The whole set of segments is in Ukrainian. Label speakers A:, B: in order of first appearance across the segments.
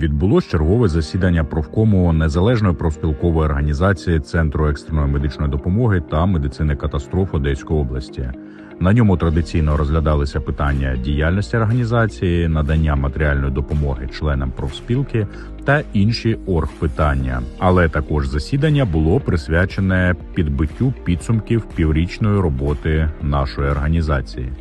A: відбулось чергове засідання профкому незалежної профспілкової організації Центру екстреної медичної допомоги та медицини катастроф Одеської області. На ньому традиційно розглядалися питання діяльності організації, надання матеріальної допомоги членам профспілки та інші оргпитання. Але також засідання було присвячене підбиттю підсумків піврічної роботи нашої організації.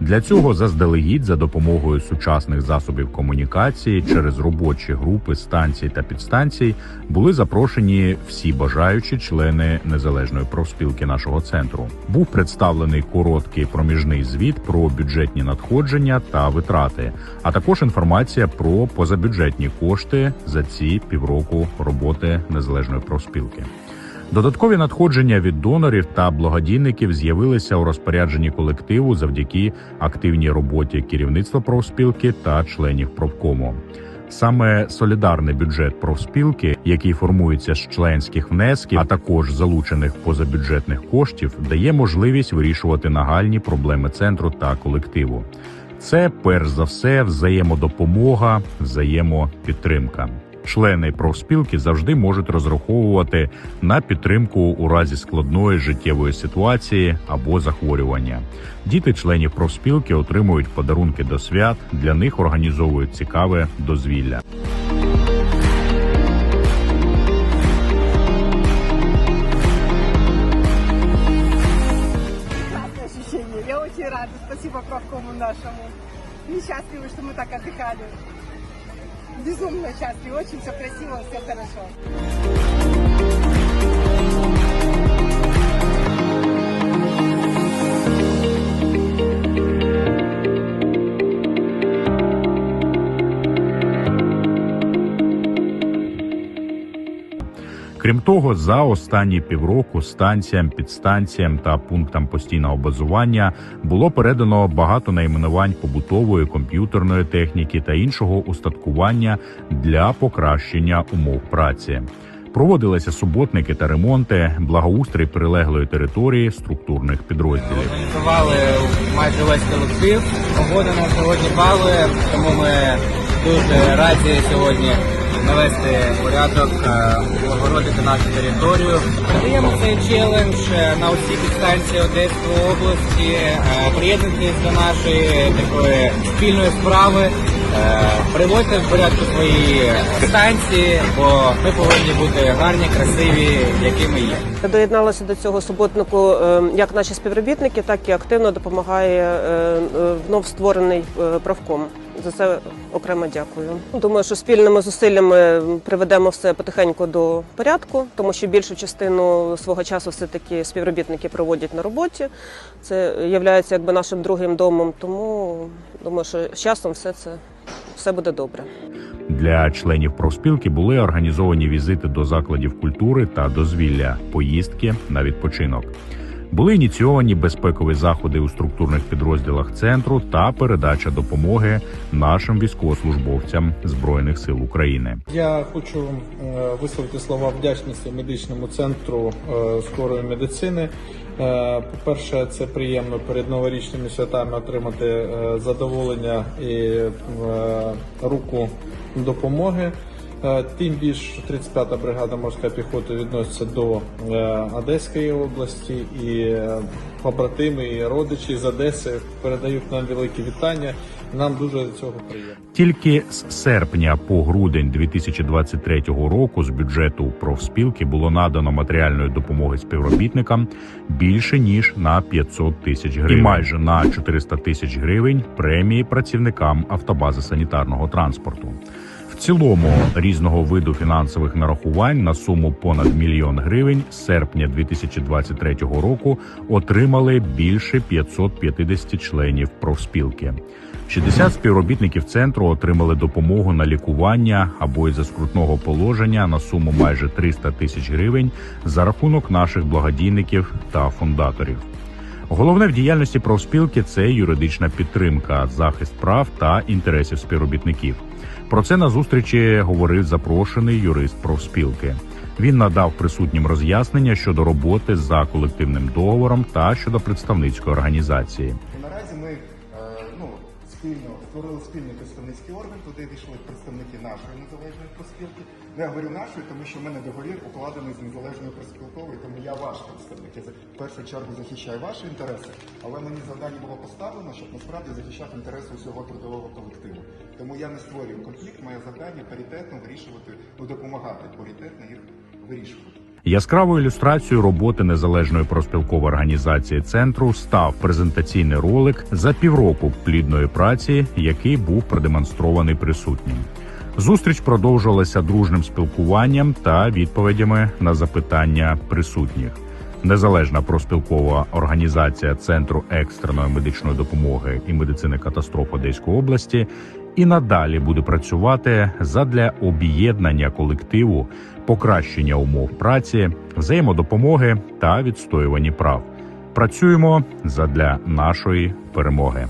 A: Для цього заздалегідь за допомогою сучасних засобів комунікації через робочі групи станцій та підстанцій були запрошені всі бажаючі члени незалежної профспілки нашого центру. Був представлений короткий проміжний звіт про бюджетні надходження та витрати, а також інформація про позабюджетні кошти за ці півроку роботи незалежної профспілки. Додаткові надходження від донорів та благодійників з'явилися у розпорядженні колективу завдяки активній роботі керівництва профспілки та членів профкому. Саме солідарний бюджет профспілки, який формується з членських внесків, а також залучених позабюджетних коштів, дає можливість вирішувати нагальні проблеми центру та колективу. Це перш за все взаємодопомога, взаємопідтримка. Члени профспілки завжди можуть розраховувати на підтримку у разі складної життєвої ситуації або захворювання. Діти членів профспілки отримують подарунки до свят. Для них організовують цікаве дозвілля.
B: Классное ощущение. Я очень рада. Спасибо правкому нашему. Мы счастливы, что мы так отдыхали. Безумно счастливы. Очень все красиво, все хорошо.
A: Крім того, за останні півроку станціям, підстанціям та пунктам постійного базування було передано багато найменувань побутової, комп'ютерної техніки та іншого устаткування для покращення умов праці. Проводилися суботники та ремонти, благоустрій прилеглої території структурних підрозділів.
C: Організували майже весь колектив. Погода нас сьогодні балує, тому ми дуже раді сьогодні навести порядок, е, огородити нашу територію. Передаємо цей челендж е, на усі підстанції Одеської області. Е, Приєднуйтесь до нашої такої спільної справи. Приводьте в порядку свої станції, бо ми повинні бути гарні, красиві, якими є.
D: Доєдналися до цього суботнику як наші співробітники, так і активно допомагає вновь створений е, правком. За це окремо дякую. Думаю, що спільними зусиллями приведемо все потихеньку до порядку, тому що більшу частину свого часу все таки співробітники проводять на роботі. Це є якби нашим другим домом. Тому думаю, що з часом все це все буде добре.
A: Для членів профспілки були організовані візити до закладів культури та дозвілля, поїздки на відпочинок. Були ініційовані безпекові заходи у структурних підрозділах центру та передача допомоги нашим військовослужбовцям збройних сил України.
E: Я хочу е, висловити слова вдячності медичному центру е, скорої медицини. Е, По-перше, це приємно перед новорічними святами отримати задоволення і руку допомоги. Е, Тим більше що 35-та бригада морська піхота відноситься до е, Одеської області і е, побратими і родичі з Одеси передають нам великі вітання. Нам дуже цього приємно.
A: Тільки з серпня по грудень 2023 року з бюджету профспілки було надано матеріальної допомоги співробітникам більше ніж на 500 тисяч гривень, і майже на 400 тисяч гривень премії працівникам автобази санітарного транспорту. Цілому різного виду фінансових нарахувань на суму понад мільйон гривень з серпня 2023 року отримали більше 550 членів профспілки. 60 співробітників центру отримали допомогу на лікування або із-за скрутного положення на суму майже 300 тисяч гривень за рахунок наших благодійників та фундаторів. Головне в діяльності профспілки це юридична підтримка, захист прав та інтересів співробітників. Про це на зустрічі говорив запрошений юрист профспілки. Він надав присутнім роз'яснення щодо роботи за колективним договором та щодо представницької організації.
F: Спільно створили спільний представницький орган. Туди дійшли представники нашої незалежної проспілки. Ну, Я говорю нашої, тому що в мене договір укладений з незалежною проспілковою, тому я ваш представник. Я в першу чергу захищаю ваші інтереси, але мені завдання було поставлено, щоб насправді захищати інтереси усього трудового колективу. Тому я не створюю конфлікт. Моє завдання паритетно вирішувати, ну допомагати паритетно їх вирішувати.
A: Яскравою ілюстрацією роботи незалежної профспілкової організації центру став презентаційний ролик за півроку плідної праці, який був продемонстрований присутнім. Зустріч продовжувалася дружним спілкуванням та відповідями на запитання присутніх. Незалежна проспілкова організація Центру екстреної медичної допомоги і медицини катастроф Одеської області і надалі буде працювати задля об'єднання колективу, покращення умов праці, взаємодопомоги та відстоювання прав. Працюємо задля нашої перемоги.